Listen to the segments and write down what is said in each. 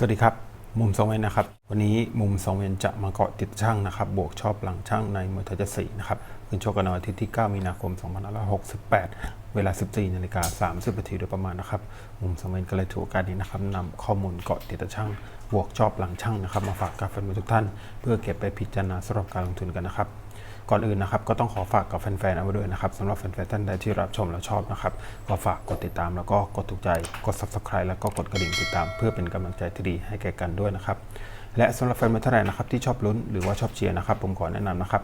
สวัสดีครับ มุมสองเวนนะครับ วันนี้มุมสองเวนจะมาเกาะติดช่างนะครับ บวกชอบหลังช่างในมวยไทยจะสี่นะครับขึ้นชกกันในวันอาทิตย์ที่ 9 มีนาคม 2568 เวลา 14นาฬิกา30นาทีโดยประมาณนะครับ มุมสองเวนก็เลยถือโอกาสนี้นะครับนำข้อมูลเกาะติดช่างบวกชอบหลังช่างนะครับ มาฝากกับแฟนมวยทุกท่าน เพื่อเก็บไปพิจารณาสำหรับการลงทุนกันนะครับ ก่อนอื่นนะครับก็ต้องขอฝากกับแฟนๆเอาไว้ด้วยนะครับสำหรับแฟนๆท่านใดที่รับชมและชอบนะครับก็ฝากกดติดตามแล้วก็กดถูกใจกด subscribe แล้วก็กดกระดิ่งติดตาม เพื่อเป็นกำลังใจที่ดีให้แก่กันด้วยนะครับและสำหรับแฟนมท่านใดนะครับที่ชอบลุ้นหรือว่าชอบเชียร์นะครับผมขอแนะนำนะครับ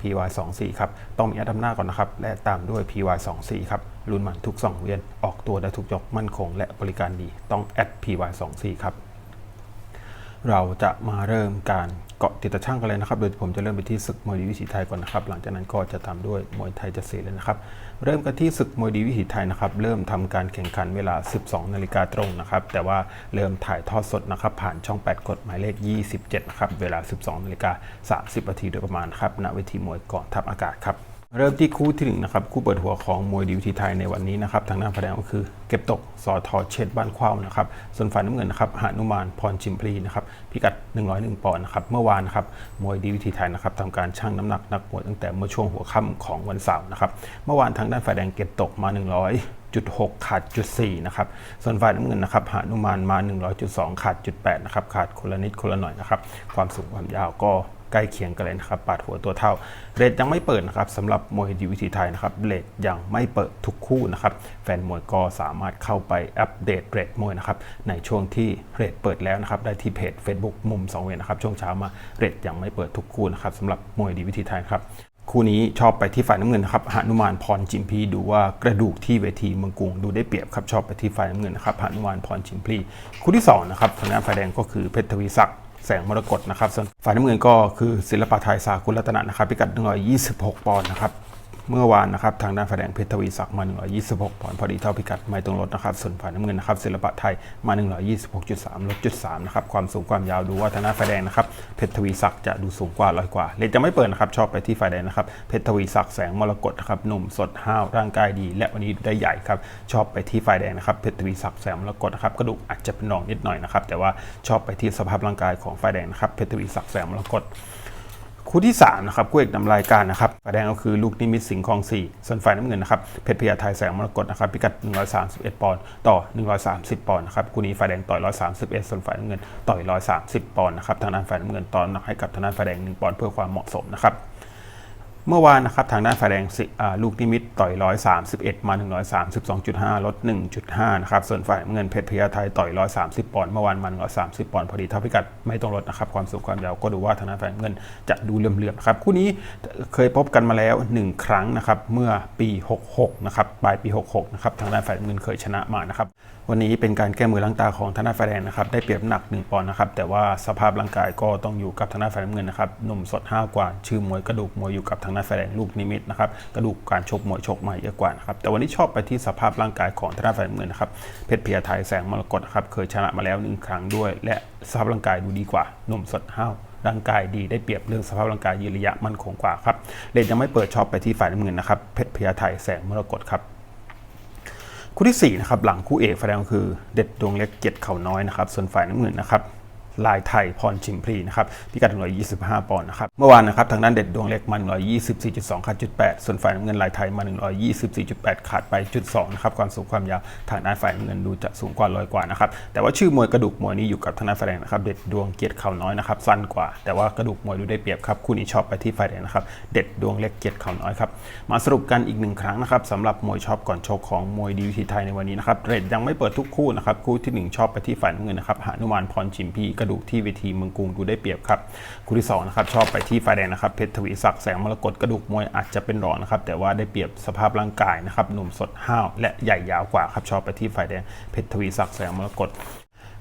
@py24 ครับต้องมีแอดดำหน้าก่อนนะครับ และตามด้วย py24 ครับลุ้นมันทุกสองเวียนออกตัวได้ทุกยกมั่นคง และบริการดีต้อง @py24 ครับเราจะมาเริ่มการ เกาะติดตะช่างกันเลยนะครับ โดยผมจะเริ่มไปที่ศึกมวยดีวิถีไทยก่อนนะครับ หลังจากนั้นก็จะตามด้วยมวยไทยจะเสเลยนะครับ เริ่มกันที่ศึกมวยดีวิถีไทยนะครับ เริ่มทำการแข่งขันเวลา 12 นาฬิกาตรงนะครับ แต่ว่าเริ่มถ่ายทอดสดนะครับ ผ่านช่อง 8กฎหมายเลข 27 นะครับ เวลา 12 นาฬิกา 30 นาทีโดยประมาณครับ ณ เวทีมวยก่อนทัพอากาศครับ เริ่มที่คู่ที่หนึ่งนะครับ คู่เปิดหัวของมวยดีวิธีไทยในวันนี้นะครับ ทางหน้าแสดงก็คือเก็บตกสอทอเชษบ้านขว้าวนะครับ ส่วนฝ่ายน้ำเงินนะครับหานุมานพรชิมพลีนะครับพิกัด 101 ปอนด์นะครับเมื่อวานนะครับมวยดีวิธีไทยนะครับทำการชั่งน้ำหนักนักมวยตั้งแต่เมื่อช่วงหัวค่ำของวันเสาร์นะครับเมื่อวานทางด้านฝ่ายแดงเก็บตกมา 100จุด6ขาดจุด4นะครับ ส่วนฝ่ายน้ำเงินนะครับหานุมานมา 100.2 ขาดจุด8นะครับ ขาดคนละนิดคนละหน่อยนะครับ ความสูงความยาวก็ ใกล้เคียงกันเลยนะครับปาดหัวตัวเท่าเรทยังไม่เปิดนะครับสำหรับมวยดีวิธีไทยนะครับเรทยังไม่เปิดทุกคู่นะครับแฟนมวยก็สามารถเข้าไปอัปเดตเรทมวยนะครับในช่วงที่เรทเปิดแล้วนะครับได้ที่เพจ Facebook มุมสองเวรนะครับช่วงเช้ามาเรทยังไม่เปิดทุกคู่นะครับสำหรับมวยดีวิธีไทยครับคู่นี้ชอบไปที่ฝ่ายน้ำเงินนะครับหนุมานพรจิมพีดูว่ากระดูกที่เวทีเมืองกรุงดูได้เปรียบครับชอบไปที่ฝ่ายน้ำเงินนะครับหนุมานพรจิมพีคู่ที่สองนะครับทางด้านฝ่ายแดงก็คือเพชรทวีศักดิ์ แสงมรกตนะครับส่วนฝ่ายน้ำเงินก็คือศิลปะไทยสากุลรัตนะนะครับพิกัด126 ปอนด์นะครับ เมื่อวานนะครับทางด้านฝ่ายแดงเพชรทวีศักดิ์มา 126ปอนด์พอดีเท่าพิกัดไม่ตรงรถนะครับส่วนฝ่ายน้ำเงินนะครับศิลปะไทยมา 126.3ลดจุด3นะครับความสูงความยาวดูว่าทางด้านฝ่ายแดงนะครับเพชรทวีศักดิ์จะดูสูงกว่าร้อยกว่าเลนจะไม่เปิดนะครับชอบไปที่ฝ่ายแดงนะครับเพชรทวีศักดิ์แสงมรกตนะครับหนุ่มสดห้าวร่างกายดี และวันนี้ได้ใหญ่ครับชอบไปที่ฝ่ายแดงนะครับเพชรทวีศักดิ์แสงมรกตนะครับกระดูกอาจจะเป็นรองนิดหน่อยนะครับแต่ว่าชอบไปที่สภาพร่างกายของฝ่ายแดงนะครับเพชรทวีศักดิ์แสงมรกต คู่ที่3นะครับคู่เอกนำรายการนะครับฝ่ายแดงก็คือลูกนิมิตสิงห์คลอง 4 ส่วนฝ่ายน้ำเงินนะครับเพชรพยาไทยแสงมรกตนะครับพิกัด 131 ปอนด์ต่อ 130 ปอนด์นะครับคู่นี้ฝ่ายแดงต่อย 131 ส่วนฝ่ายน้ำเงินต่อย 130 ปอนด์นะครับทางด้านฝ่ายน้ำเงินตอนหนักให้กับทางด้านฝ่ายแดง 1 ปอนด์เพื่อความเหมาะสมนะครับ เมื่อวานนะครับทางด้านฝ่ายแดงสิลูกนิมิตต่อย 131 มา 132.5 ลด 1.5 นะครับ ส่วนฝ่ายเงินเพชรพยาไทยต่อย 130 ปอนด์เมื่อวานมัน 130 ปอนด์พอดีเท่าพิกัดไม่ต้องลดนะครับ ความสูงความยาวก็ดูว่าทางด้านฝ่ายเงินจะดูเหลื่อมๆนะครับ คู่นี้เคยพบกันมาแล้ว 1 ครั้งนะครับ เมื่อปี 66 นะครับ ปลายปี 66 นะครับ ทางด้านฝ่ายเงินเคยชนะมานะครับ วันนี้เป็นการแก้มือล้างตาของธนาฝ่ายแดงนะครับ ได้เปรียบน้ำหนัก 1 ปอนด์นะครับ แต่ว่าสภาพร่างกายก็ต้องอยู่กับทางด้านฝ่ายเงินนะครับ หนุ่มสดห้าวกว่า ชื่อมวยกระดูกมวยอยู่กับทางด้านฝ่ายแดงลูกนิมิตนะครับกระดูกการชกมวยชกมาเยอะกว่านะครับแต่วันนี้ชอบไปที่สภาพร่างกายของทางด้านฝ่ายน้ำเงินนะครับเพชรเพียไทยแสงมรกตครับเคยชนะมาแล้วหนึ่งครั้งด้วย และสภาพร่างกายดูดีกว่าหนุ่มสดห้าวร่างกายดีได้เปรียบเรื่องสภาพร่างกายยืนระยะมั่นคงกว่าครับเลนยังไม่เปิดชอบไปที่ฝ่ายน้ำเงินนะครับเพชรพยาไทยแสงมรกตครับคู่ที่4นะครับหลังคู่เอกแสดงคือเด็ดดวงเล็กเกียรติเขาน้อยนะครับส่วนฝ่ายน้ำเงินนะครับ ลายไทยพรชิมพลีนะครับพิกัด 125 ปอนด์นะครับเมื่อวานนะครับทางด้านเด็ดดวงเล็กมา 124.2 ขาดจุด8ส่วนฝ่ายน้ำเงินลายไทยมา 124.8 ขาดไปจุด2นะครับความสูงความยาวทางด้านฝ่ายน้ำเงินดูจะสูงกว่าร้อยกว่านะครับแต่ว่าชื่อมวยกระดูกมวยนี้อยู่กับทางด้านฝ่ายแดงนะครับเด็ดดวงเกียรติเข่าน้อยนะครับสั้นกว่า แต่ว่ากระดูกมวยดูได้เปรียบครับคู่นี้ชอบไปที่ฝ่ายแดงนะครับเด็ดดวงเล็กเกียรติเข่าน้อยครับมาสรุปกันอีกหนึ่งครั้งนะครับสำหรับมวยชอบก่อนชกของมวยดีวิธีไทยในวันนี้นะครับเรทยังไม่เปิดทุกคู่นะครับคู่ที่หนึ่งชอบไปที่ฝ่ายน้ำเงินนะครับหานุมานพรชิมพีกระดูกที่เวทีเมืองกรุงดูได้เปรียบครับคู่ที่สองนะครับชอบไปที่ฝ่ายแดงนะครับเพชรทวีศักดิ์แสงมรกตกระดูกมวยอาจจะเป็นรองนะครับแต่ว่าได้เปรียบสภาพร่างกายนะครับหนุ่มสดห้าวและใหญ่ยาวกว่าครับชอบไปที่ฝ่ายแดงเพชรทวีศักดิ์แสงมรกต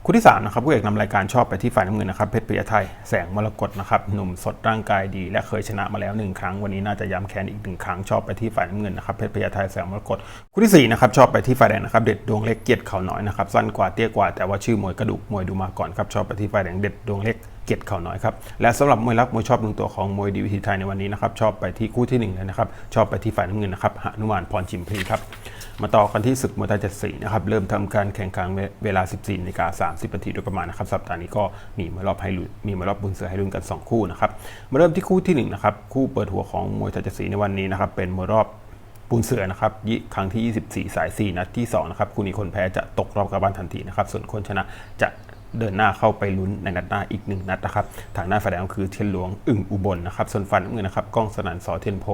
คู่ที่3นะครับผู้เอกนำรายการชอบไปที่ฝ่ายน้ำเงินนะครับเพชรปิยไทยแสงมรกตนะครับหนุ่มสดร่างกายดี และเคยชนะมาแล้ว 1 ครั้ง วันนี้น่าจะย้ำแค้นอีกหนึ่งครั้งชอบไปที่ฝ่ายน้ำเงินนะครับเพชรปิยไทยแสงมรกตคู่ที่4นะครับชอบไปที่ฝ่ายแดงนะครับเด็ดดวงเล็กเกียรติเขาน้อยนะครับสั้นกว่าเตี้ยกว่าแต่ว่าชื่อมวยกระดูกมวยดูมาก่อนครับชอบไปที่ฝ่ายแดงเด็ดดวงเล็กเกียรติเขาน้อยครับและสำหรับมวยรักมวยชอบหนึ่งตัวของมวยดีวิธีไทยในวันนี้นะครับชอบไปที่คู่ที่หนึ่งเลยนะครับชอบไปที่ฝ่ายน้ำเงินนะครับหนุมานพรชิมพลีครับ มาต่อกันที่ศึกมวยไทยเจ็ดสีนะครับเริ่มทำการแข่งขันเวลา 14นาฬิกา30นาทีโดยประมาณนะครับสัปดาห์นี้ก็มีมวยรอบให้ลุ้นมีมวยรอบบุญเสือให้ลุ้นกัน 2 คู่นะครับมาเริ่มที่คู่ที่1นะครับคู่เปิดหัวของมวยไทยเจ็ดสีในวันนี้นะครับเป็นมวยรอบปูนเสือนะครับยิครั้งที่ 24 สาย 4 นัดที่2นะครับคู่นี้คนแพ้จะตกรอบกลับบานทันทีนะครับส่วนคนชนะจะเดินหน้าเข้าไปลุ้นในนัดหน้าอีกหนึ่งนัดนะครับ ทางหน้าฝ่ายแดงคือเทียนหลวงอึ่งอุบลนะครับ ส่วนฟันน้ำเงินนะครับ ก้องสนันสอเทียนโพ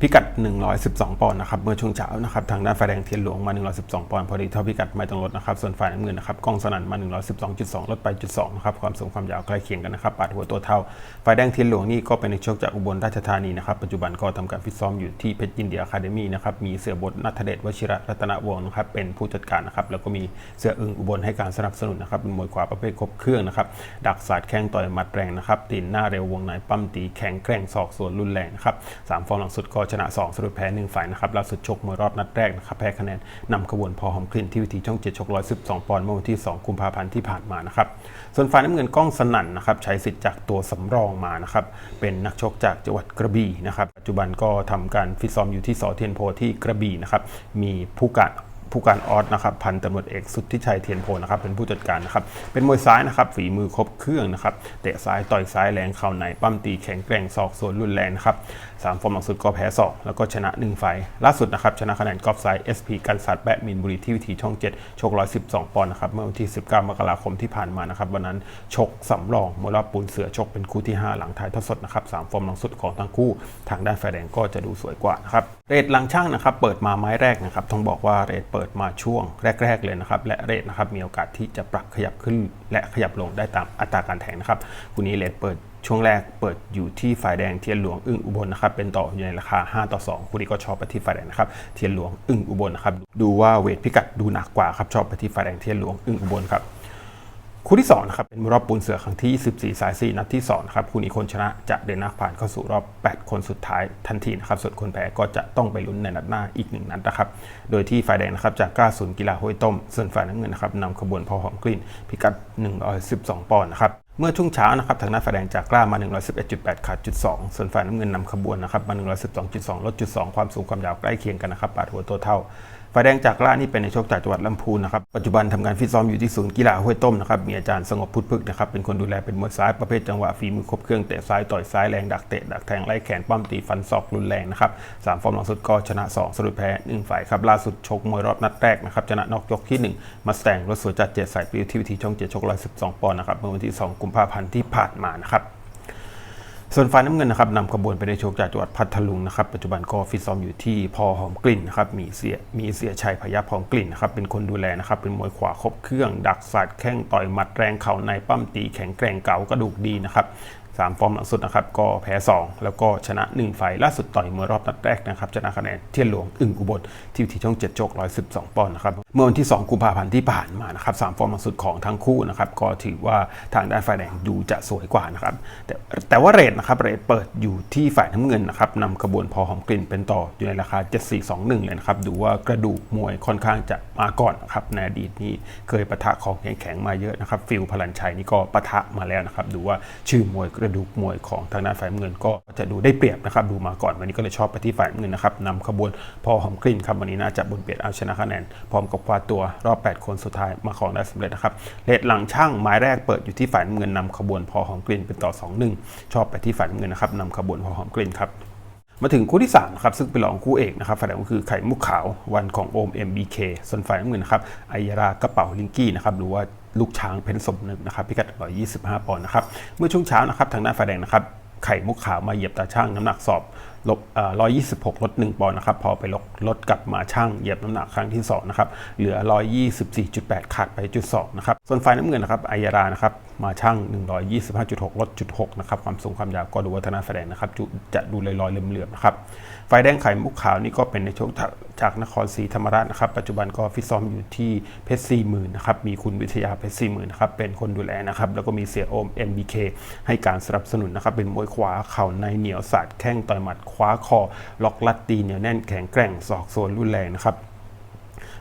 พิกัด 112 ปอนด์นะครับเมื่อช่วงเช้านะครับทางด้านไฟแดงเทียนหลวงมา 112 ปอนด์พอดีเท่าพิกัดไม่ต้องลดนะครับส่วนฝ่ายน้ำเงินนะครับกล้องสนั่นมา 112.2 ลดไปจุด2นะครับความสูงความยาวใกล้เคียงกันนะครับปาดหัวตัวเท่าฝ่ายแดงเทียนหลวงนี่ก็เป็นในกโชคจากอุบลราชธานีนะครับปัจจุบันก็ทำการฟิตซ้อมอยู่ที่เพชรยินเดียอะคาเดมี่นะครับมีเสือบดนัทเดชวชิระรัตนวงศ์นะครับเป็นผู้จัดการนะครับแล้วก็มีเสืออึงอุบลให้การสนับสนุนนะครับเป็นมวยขวาประเภทครบเครื่องนะครับดักสาดแข้งต่อยหมัดแรงนะครับตีนหน้าเร็ววงในปั้มตีแข็งแกร่งศอกส่วนรุนแรงนะครับสามฟอร์มหลังสุดก็ชชนะสองสรุปแพ้หนึ่งฝ่ายนะครับล่าสุดชกมวยรอบนัดแรกนะครับแพ้คะแนนนำขบวนพอหอมกลิ่นที่วิธีช่องเจ็ดชกร้อยสิบสองปอนด์เมื่อวันที่ 2 กุมภาพันธ์ที่ผ่านมานะครับส่วนฝ่ายน้ำเงินกล้องสนั่นนะครับใช้สิทธิ์จากตัวสำรองมานะครับเป็นนักชกจากจังหวัดกระบี่นะครับปัจจุบันก็ทำการฟิตซ้อมอยู่ที่สอเทียนโพที่กระบี่นะครับมีผู้การผู้การออสนะครับพันตำรวจเอกสุทธิชัยเทียนโพนะครับเป็นผู้จัดการนะครับเป็นมวยซ้ายนะครับฝีมือครบเครื่องนะครับเตะซ้ายต่อยซ้ายแรงเข่าในปั้มตีแข็งแกร่งศอกส่วนรุนแรงนะครับ สามฟอร์มหลังสุดก็แพ้สองแล้วก็ชนะ 1 ไฟล์ล่าสุดนะครับชนะคะแนนกอล์ฟไซด์ SP กันสัตว์แบะมินบุรีที่วิธีช่อง 7 ชก 112 ปอนด์นะครับเมื่อวันที่ 19 มกราคมที่ผ่านมานะครับวันนั้นชกสำรองมวยรอบปูนเสือชกเป็นคู่ที่ 5 หลังท้ายทดสดนะครับสามฟอร์มหลังสุดของทั้งคู่ ทางด้านไฟแดงก็จะดูสวยกว่านะครับเรทหลังช่างนะครับเปิดมาไม้แรกนะครับต้องบอกว่าเรทเปิดมาช่วงแรก ๆ เลยนะครับและเรทนะครับมีโอกาสที่จะปรับขยับขึ้น และขยับลงได้ตามอัตราการแทงนะครับคู่นี้เรทเปิด ช่วงแรกเปิดอยู่ที่ฝ่ายแดงเทียนหลวงอึ้งอุบลนะครับเป็นต่ออยู่ในราคา 5 ต่อ 2 คู่นี้ก็ชอบไปที่ฝ่ายแดงนะครับเทียนหลวงอึ้งอุบลนะครับดูว่าเวทพิกัดดูหนักกว่าครับชอบไปที่ฝ่ายแดงเทียนหลวงอึ้งอุบลครับคู่ที่2นะครับเป็นรอบปูนเสือครั้งที่ 14 สาย 4 นัดที่2นะครับคู่นี้คนชนะจะเดินหน้าผ่านเข้าสู่รอบ 8 คนสุดท้ายทันทีนะครับส่วนคนแพ้ก็จะต้องไปลุ้นในนัดหน้าอีกหนึ่งนัดนะครับโดยที่ฝ่ายแดงนะครับจากก้าศูนย์กีฬาห้วยต้ม ส่วนฝ่ายน้ำเงินนะครับนำขบวนพอหอมกลิ่น พิกัด 112 ปอนด์นะครับ เมื่อช่วงเช้านะครับทางด้านฝ่ายแดงจากกล้ามา 111.8 ขาดจุด 2 ส่วนฝ่ายน้ำเงินนำขบวนนะครับมา 112.2 ลดจุด 2 ความสูงความยาวใกล้เคียงกันนะครับปาดหัวตัวเท่า ฝ่ายแดงจากล่านี่เป็นในโชคจากจังหวัดลำพูนนะครับ ปัจจุบันทำงานฟิตซ้อมอยู่ที่ศูนย์กีฬาห้วยต้มนะครับ มีอาจารย์สงบพุทธพึกนะครับ เป็นคนดูแลเป็นมวยซ้ายประเภทจังหวะฝีมือครบเครื่องเตะซ้ายต่อยซ้ายแรงดักเตะดักแทงไล่แขนปั้มตีฟันศอกรุนแรงนะครับสามฟอร์มหลังสุดก็ชนะสองสรุปแพ้หนึ่งฝ่ายครับล่าสุดชกมวยรอบนัดแรกนะครับชนะนอกยกที่หนึ่งมาแสงรถสวยจัดเจ็ดสายปิวที่วิธีช่องเจ็ดชกร้อยสิบสองปอนด์นะครับเมื่อวันที่สองกุมภาพันธ์ที่ผ่านมานะครับ ส่วนฝ่ายน้ำเงินนะครับนำขบวนไปในโชคจากจังหวัดพัทลุงนะครับปัจจุบันก็ฟิตซ้อมอยู่ที่พอหอมกลิ่นนะครับมีเสียมีเสียชัยพยัพหอมกลิ่นนะครับเป็นคนดูแลนะครับเป็นมวยขวาครบเครื่อง ดักสาดแข้งต่อยหมัดแรงเข่าในปั้มตีแข็งแกร่งเก่ากระดูกดีนะครับ สามฟอร์มหลังสุดนะครับก็แพ้ 2 แล้วก็ชนะ 1 ไฟล์ล่าสุดต่อยเมื่อรอบนัดแรกนะครับชนะคะแนนเทียนหลวงอึ่งอุบลที่วิธีช่อง7โจก112 ปอนด์นะครับเมื่อวันที่ 2 กุมภาพันธ์ที่ผ่านมานะครับสามฟอร์มหลังสุดของทั้งคู่นะครับก็ถือว่าทางด้านฝ่ายแดงดูจะสวยกว่านะครับแต่แต่ว่าเรทนะครับเรทเปิดอยู่ที่ฝ่ายน้ำเงินนะครับนำขบวนพอหอมกลิ่นเป็นต่ออยู่ในราคา 7421 เลยนะครับดูว่ากระดูกมวยค่อนข้างจะมาก่อนนะครับในอดีตนี้เคยปะทะของแข็งๆมาเยอะนะครับฟิลพลันชัยนี่ก็ปะทะมาแล้วนะครับดูว่าชื่อมวยระดูกมวยของทางด้านฝ่ายเงินก็จะดูได้เปรียบนะครับดูมาก่อนวันนี้ก็เลยชอบไปที่ฝ่ายเงินนะครับนำขบวนพอหอมกลิ่นครับวันนี้น่าจะบนเปียดเอาชนะคะแนนพร้อมกับคว้าตัวรอบ 8 คนสุดท้ายมาของได้สำเร็จนะครับเลทหลังช่างไม้แรกเปิดอยู่ที่ฝ่ายเงินนำขบวนพอหอมกลิ่นเป็นต่อ 2-1 ชอบไปที่ฝ่ายเงินนะครับนำขบวนพอหอมกลิ่นครับมาถึงคู่ที่3ครับซึ่งเป็นรองคู่เอกนะครับฝ่ายแดงก็คือไข่มุกขาววันของโอม MBK ส่วนฝ่ายน้ำเงินนะครับไอยารากระเป๋าลิงกี้นะครับหรือว่า ลูกช้างเพนสมนึกนะครับพิกัด 125 ปอนด์นะครับ เมื่อช่วงเช้านะครับทางด้านฝ่ายแดงนะครับไข่มุกขาวมาเหยียบตาช่างน้ำหนักสอบ ลบเอ่อ126ลด1ปอนด์นะครับ พอไปลดลดกลับมาช่างเหยียบน้ำหนักครั้งที่2นะครับ เหลือ124.8ขาดไปจุด2นะครับ ส่วนฝ่ายน้ำเงินนะครับไอยารานะครับ มาช่าง125.6ลดจุด6นะครับ ความสูงความยาวก็ดูวัฒนาฝ่ายแดงนะครับจุจะดูลอยๆเหลื่อมๆนะครับฝ่ายแดงไข่มุกขาวนี่ก็เป็นในโชคจากจากนครศรีธรรมราชนะครับ ปัจจุบันก็ฟิตซ้อมอยู่ที่เพชรสี่หมื่นนะครับ มีคุณวิทยาเพชรสี่หมื่นนะครับ เป็นคนดูแลนะครับ แล้วก็มีเสียโอม MBK ให้การสนับสนุนนะครับ เป็นมวยขวาเข่าในเหนียวสาดแข้งต่อยหมัดคว้าคอ ล็อกลัดตีเหนียวแน่นแข็งแกร่งสอกโซนรุนแรงนะครับ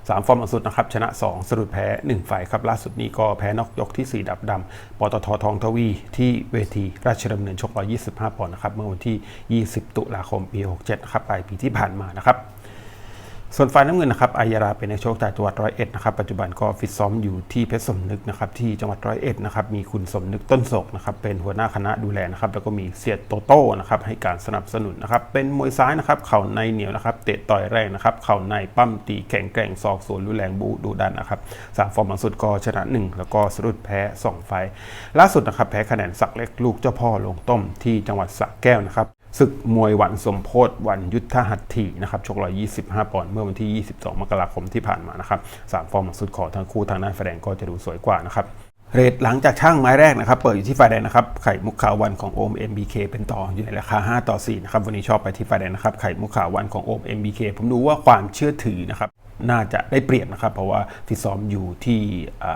สามฟอร์มหลังสุดนะครับชนะ 2สรุปแพ้ 1 ฝ่ายครับ ล่าสุดนี้ก็แพ้นอกยกที่ 4 ดับดำปตททองทวี ที่เวทีราชดำเนินชก125 ปอนด์นะครับ เมื่อวันที่ 20 ตุลาคมปี 67 ครับปลายปีที่ผ่านมานะครับ ส่วนฝ่ายน้ำเงินนะครับอายาราเป็นนักชกจากจังหวัดร้อยเอ็ดนะครับปัจจุบันก็ฟิตซ้อมอยู่ที่เพชรสมนึกนะครับที่จังหวัดร้อยเอ็ดนะครับมีคุณสมนึกต้นศกนะครับเป็นหัวหน้าคณะดูแลนะครับแล้วก็มีเสียดโตโต้นะครับให้การสนับสนุนนะครับเป็นมวยซ้ายนะครับเข่าในเหนียวนะครับเตะต่อยแรงนะครับเข่าในปั้มตีแข็งแกร่งศอกสวนรุนแรงบูดูดันนะครับสามฟอร์มหลังสุดก็ชนะหนึ่งแล้วก็สะดุดแพ้สองไฟล์ล่าสุดนะครับแพ้คะแนนสักเล็กลูกเจ้าพ่อลงต้มที่จังหวัดสระแก้วนะครับ ศึกมวยวันสมโพธวันยุทธหัตถีนะครับชก125 ปอนด์เมื่อวันที่ 22 มกราคมที่ผ่านมานะครับสามฟอร์มหลังสุดของทั้งคู่ทางด้านแฟแดงก็จะดูสวยกว่านะครับเรทหลังจากช่างไม้แรกนะครับ เปิดอยู่ที่ไฟแดงนะครับ ไข่มุกขาววันของโอม MBK เป็นต่ออยู่ในราคา 5 ต่อ 4 นะครับ วันนี้ชอบไปที่ไฟแดงนะครับ ไข่มุกขาววันของโอม MBK ผมดูว่าความเชื่อถือนะครับ น่าจะได้เปรียบนะครับ เพราะว่าฟิตซ้อมอยู่ที่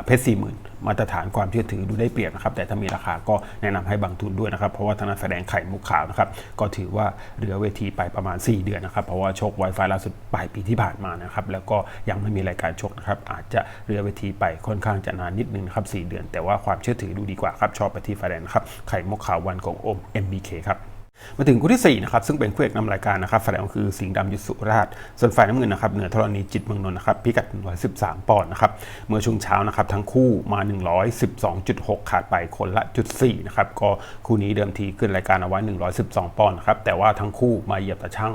เพชรสี่หมื่นมาตรฐานความเชื่อถือดูได้เปรียบนะครับ แต่ถ้ามีราคาก็แนะนำให้บางทุนด้วยนะครับ เพราะว่าทางด้าแสดงไข่มุกขาวนะครับ ก็ถือว่าเหลือเวทีไปประมาณ 4 เดือนนะครับ เพราะว่าโชกไวไฟล่าสุดปลายปีที่ผ่านมานะครับ แล้วก็ยังไม่มีรายการชกนะครับ อาจจะเหลือเวทีไปค่อนข้างจะนานนิดนึงนะครับ4เดือน แต่ว่าความเชื่อถือดูดีกว่าครับ ชอบไปที่ไฟแดงนะครับ ไข่มุกขาววันของโอม MBK ครับ มาถึงคู่ที่ 4 นะครับ ซึ่งเป็นคู่เอกนำรายการนะครับฝ่ายแดงคือสิงห์ดำยุทธสุราช ส่วนฝ่ายน้ำเงินนะครับเหนือธรณีจิตเมืองนนท์นะครับพิกัด 113 ปอนด์นะครับเมื่อช่วงเช้านะครับทั้งคู่มา 112.6 ขาดไปคนละจุด4นะครับก็คู่นี้เดิมทีขึ้นรายการเอาไว้ 112 ปอนด์นะครับแต่ว่าทั้งคู่มาเหยียบตะช่าง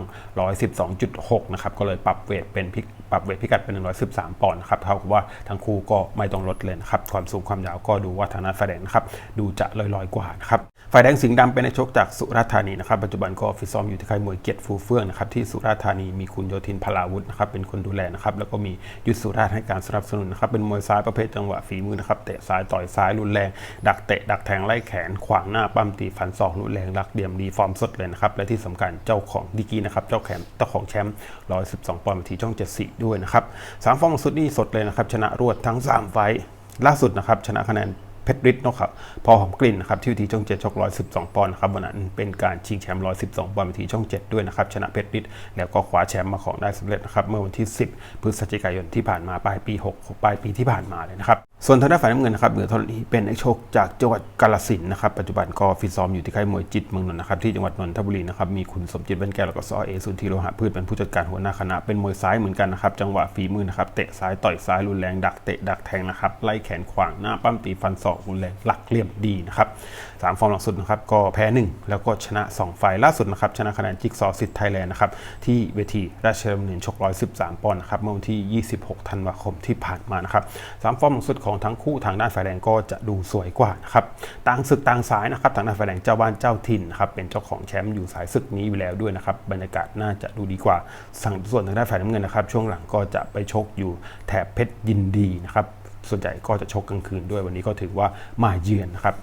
112.6 นะครับก็เลยปรับเวทเป็นพิกปรับเวทพิกัดเป็น 113 ปอนด์นะครับเท่ากับว่าทั้งคู่ก็ไม่ต้องลดเลยนะครับความสูงความยาวก็ดูว่าทางด้านฝ่ายแดงนะครับดูจะลอยๆกว่านะครับ ฝ่ายแดงสิงห์ดำเป็นนักชกจากสุราษฎร์ธานีนะครับปัจจุบันก็ฟิตซ้อมอยู่ที่ค่ายมวยเกียรติฟูเฟื่องนะครับที่สุราษฎร์ธานีมีคุณโยธินพลาวุฒินะครับเป็นคนดูแลนะครับแล้วก็มียุทธสุราษฎร์ให้การสนับสนุนนะครับเป็นมวยซ้ายประเภทจังหวะฝีมือนะครับเตะซ้ายต่อยซ้ายรุนแรง ดักเตะดักแทงไล่แขน ขวางหน้าปั้มตีฟันศอกรุนแรงรักเดี่ยมดีฟอร์มสดเลยนะครับและที่สำคัญเจ้าของดีกรีนะครับเจ้าแขมเจ้าของแชมป์112ปอนด์ทีช่อง74ด้วยนะครับสามฟอร์มสุดนี่สดเลยนะครับชนะรวดทั้งสามไฟต์ล่าสุดนะครับชนะคะแนน เพชรฤทธิ์นกครับพอหอมกลิ่นนะครับที่วิธีช่อง 7ชก112 ปอนด์นะครับวันนั้นเป็นการชิงแชมป์112 ปอนด์วิธีช่อง 7 ด้วยนะครับชนะเพชรฤทธิ์แล้วก็คว้าแชมป์มาของได้สำเร็จนะครับเมื่อวันที่ 10 พฤศจิกายนที่ผ่านมาปลายปี6ปลายปีที่ผ่านมาเลยนะครับ ส่วนทางด้านฝ่ายน้ำเงินนะครับเหนือธรณีเป็นนักชกจากจังหวัดกาลสินนะครับปัจจุบันก็ฟิตซ้อมอยู่ที่ค่ายมวยจิตเมืองนนท์นะครับที่จังหวัดนนทบุรีนะครับมีคุณสมจิตเป็นแก้วแล้วก็ซอเอสุนทีโลหะพืชเป็นผู้จัดการหัวหน้าคณะเป็นมวยซ้ายเหมือนกันนะครับจังหวะฝีมือนะครับเตะซ้ายต่อยซ้ายรุนแรงดักเตะดักแทงนะครับไล่แขนขวางหน้าปั้มตีฟันศอกรุนแรงหลักเหลี่ยมดีนะครับ สามฟอร์มหลังสุดนะครับก็แพ้หนึ่งแล้วก็ชนะ 2 ไฟล์ล่าสุดนะครับชนะคะแนนจิ๊กซอสิทธิ์ไทยแลนด์นะครับที่เวทีราชดำเนินชก113 ปอนด์นะครับเมื่อวันที่ 26 ธันวาคมที่ผ่านมานะครับสามฟอร์มหลังสุดของทั้งคู่ทางด้านฝ่ายแดงก็จะดูสวยกว่านะครับต่างศึกต่างสายนะครับทางด้านฝ่ายแดงเจ้าบ้านเจ้าถิ่นนะครับเป็นเจ้าของแชมป์อยู่สายศึกนี้อยู่แล้วด้วยนะครับบรรยากาศน่าจะดูดีกว่าสั่งส่วนทางด้านฝ่ายน้ำเงินนะครับช่วงหลังก็จะไปชกอยู่แถบเพชรยินดีนะครับส่วนใหญ่ก็จะชกกลางคืนด้วยวันนี้ก็ถือว่ามาเยือนนะครับ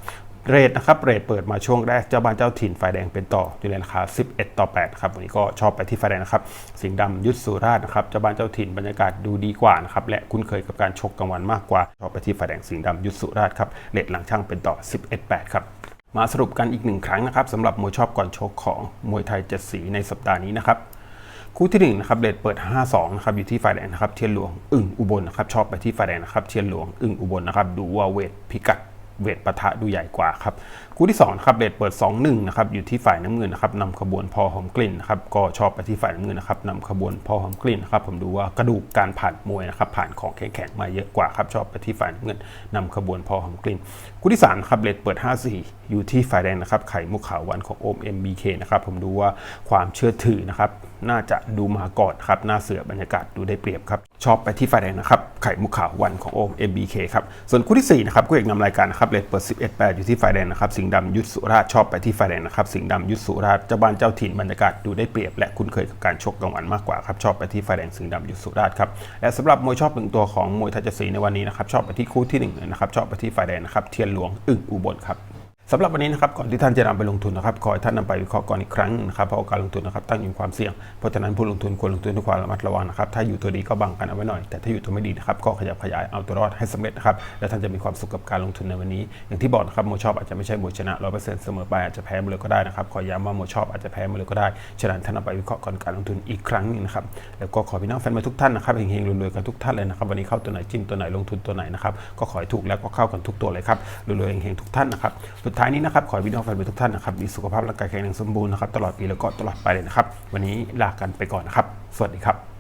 เรทนะครับเรทเปิดมาช่วงแรกเจ้าบ้านเจ้าถิ่นไฟแดงเป็นต่ออยู่ในราคา 11 ต่อ8ครับวันนี้ก็ชอบไปที่ไฟแดงนะครับสิงห์ดำยุทธสุราชนะครับเจ้าบ้านเจ้าถิ่นบรรยากาศดูดีกว่านะครับและคุ้นเคยกับการชกกลางวันมากกว่าชอบไปที่ไฟแดงสิงห์ดำยุทธสุราชครับเรทหลังช่างเป็นต่อ 11 8ครับมาสรุปกันอีกหนึ่งครั้งนะครับสำหรับมวยชอบก่อนชกของมวยไทยเจ็ดสีในสัปดาห์นี้นะครับคู่ที่1นะครับเรทเปิด 5-2นะครับอยู่ที่ฝ่ายแดงนะครับเทียนหลวงอึ่งอุบลนะครับชอบไปที่ฝ่ายแดงนะครับเทียนหลวงอึ่งอุบลนะครับดูว่าเวทพิกัด เวทปะทะดูใหญ่กว่าครับ คู่ที่2นะครับเรทเปิด 2-1นะครับอยู่ที่ฝ่ายน้ำเงินนะครับนำขบวนพอหอมกลิ่นนะครับก็ชอบไปที่ฝ่ายน้ำเงินนะครับนำขบวนพอหอมกลิ่นนะครับผมดูว่ากระดูกการผ่านมวยนะครับผ่านของแข็งๆมาเยอะกว่าครับชอบไปที่ฝ่ายน้ำเงินนำขบวนพอหอมกลิ่นคู่ที่3ครับเรทเปิด 5-4 อยู่ที่ฝ่ายแดงนะครับไข่มุกขาววันของโอม MBK นะครับผมดูว่าความเชื่อถือนะครับน่าจะดูมาก่อนครับหน้าเสือบรรยากาศดูได้เปรียบครับชอบไปที่ฝ่ายแดงนะครับไข่มุกขาววันของโอม MBK ครับส่วนคู่ที่4นะครับคู่เอกนำรายการนะครับเรทเปิด 11 8 อยู่ที่ฝ่ายแดงนะครับสิงห์ดำยุทธสุราชชอบไปที่ฝ่ายแดงนะครับ สิงห์ดำยุทธสุราชเจ้าบ้านเจ้าถิ่นบรรยากาศดูได้เปรียบและคุ้นเคยกับการชกกลางวันมากกว่าครับชอบไปที่ฝ่ายแดงสิงห์ดำยุทธสุราชครับและสำหรับมวยชอบหนึ่งตัวของมวยทัชจรสีในวันนี้นะครับชอบไปที่คู่ที่หนึ่งนะครับชอบไปที่ฝ่ายแดงนะครับเทียนหลวงอึ่งอุบลครับ สำหรับวันนี้นะครับก่อนที่ท่านจะนำไปลงทุนนะครับขอให้ท่านนำไปวิเคราะห์ก่อนอีกครั้งนะครับเพราะการลงทุนนะครับตั้งอยู่ความเสี่ยงเพราะฉะนั้นผู้ลงทุนควรลงทุนด้วยความระมัดระวังนะครับถ้าอยู่ตัวดีก็บังกันเอาไว้หน่อย แต่ถ้าอยู่ตัวไม่ดีนะครับก็ขยับขยายเอาตัวรอดให้สำเร็จนะครับและท่านจะมีความสุขกับการลงทุนในวันนี้ อย่างที่บอกนะครับโมชอบอาจจะไม่ใช่โมชนะร้อยเปอร์เซ็นต์เสมอไปอาจจะแพ้มาเลยก็ได้นะครับขอย้ำว่าโมชอบอาจจะแพ้มาเลยก็ได้ฉะนั้นท่านนำไปวิเคราะห์ก่อนการลงทุนอีกครั้งนึงนะครับแล้วก็ขอพี่น้องแฟนมวยทุกท่านนะครับเฮงๆรวยๆกันทุกท่านเลยนะครับวันนี้เข้าตัวไหนจิ้มตัวไหนลงทุนตัวไหนนะครับก็ขอให้ถูกแล้วก็เข้ากันทุกตัวเลยครับรวยๆเฮงๆทุกท่านนะครับสุดท้ายนี้นะครับขอให้พี่น้องแฟนมวยทุกท่านนะครับมีสุขภาพร่างกายแข็งแรงสมบูรณ์นะครับตลอดปีแล้วก็ตลอดไปเลยนะครับ วันนี้ลากันไปก่อนนะครับ สวัสดีครับ